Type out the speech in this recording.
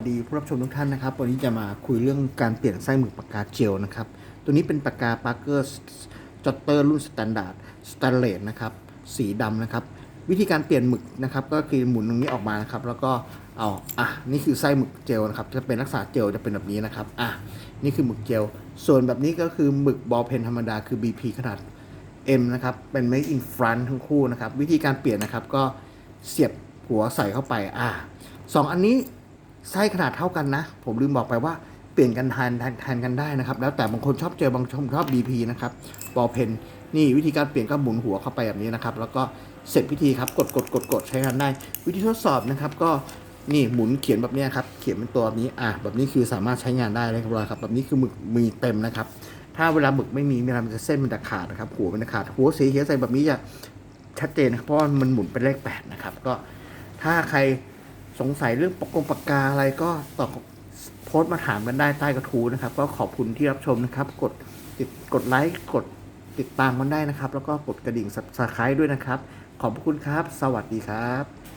สวัสดีผู้รับชมทุกท่านนะครับ วันนี้จะมาคุยเรื่องการเปลี่ยนไส้หมึกปากกาเจลนะครับ ตัวนี้เป็นปากกาปาร์เกอร์จอตเตอร์รุ่นสแตนดาร์ดสแตนเลสนะครับ สีดำนะครับ วิธีการเปลี่ยนหมึกนะครับ ก็คือหมุนตรงนี้ออกมานะครับ แล้วก็เอาอะนี่คือไส้หมึกเจลนะครับ จะเป็นลักษณะเจลจะเป็นแบบนี้นะครับ อะ นี่คือหมึกเจล ส่วนแบบนี้ก็คือหมึกบอลเพนธรรมดาคือ BP ขนาด M นะครับ เป็น Made in France ทั้งคู่นะครับ วิธีการเปลี่ยนนะครับ ก็เสียบหัวใส่เข้าไป อ่าสองอันนี้ ไส้ขนาดเท่ากันนะ ผมลืมบอกไปว่าเปลี่ยนกันแทนแทนแทนกันได้นะครับ แล้วแต่บางคนชอบเจอบางคนชอบ BP นะครับบอลเพนนี่วิธีการเปลี่ยนก็หมุนหัวเข้าไปแบบนี้นะครับ แล้วก็เสร็จพิธีครับกดกดกดกดใช้งานได้ วิธีทดสอบนะครับก็นี่หมุนเขียนแบบนี้ครับเขียนเป็นตัวแบบนี้อะแบบนี้คือสามารถใช้งานได้เรียบร้อยครับแบบนี้คือหมึกมีเต็มนะครับ ถ้าเวลาหมึกไม่มีเวลามันจะเส้นมันจะขาดนะครับหัวมันจะขาดหัวสีเขียวใส่แบบนี้จะชัดเจนครับเพราะว่ามันหมุนเป็นเลขแปดนะครับก็ถ้าใคร สงสัยเรื่องปกกงปากกาอะไรก็ตอบโพสต์มาถามกันได้ใต้กระทู้นะครับ ก็ขอบคุณที่รับชมนะครับ กดติดกดไลค์กดติดตามกันได้นะครับ แล้วก็กดกระดิ่งสับสไครต์ด้วยนะครับ ขอบคุณครับ สวัสดีครับ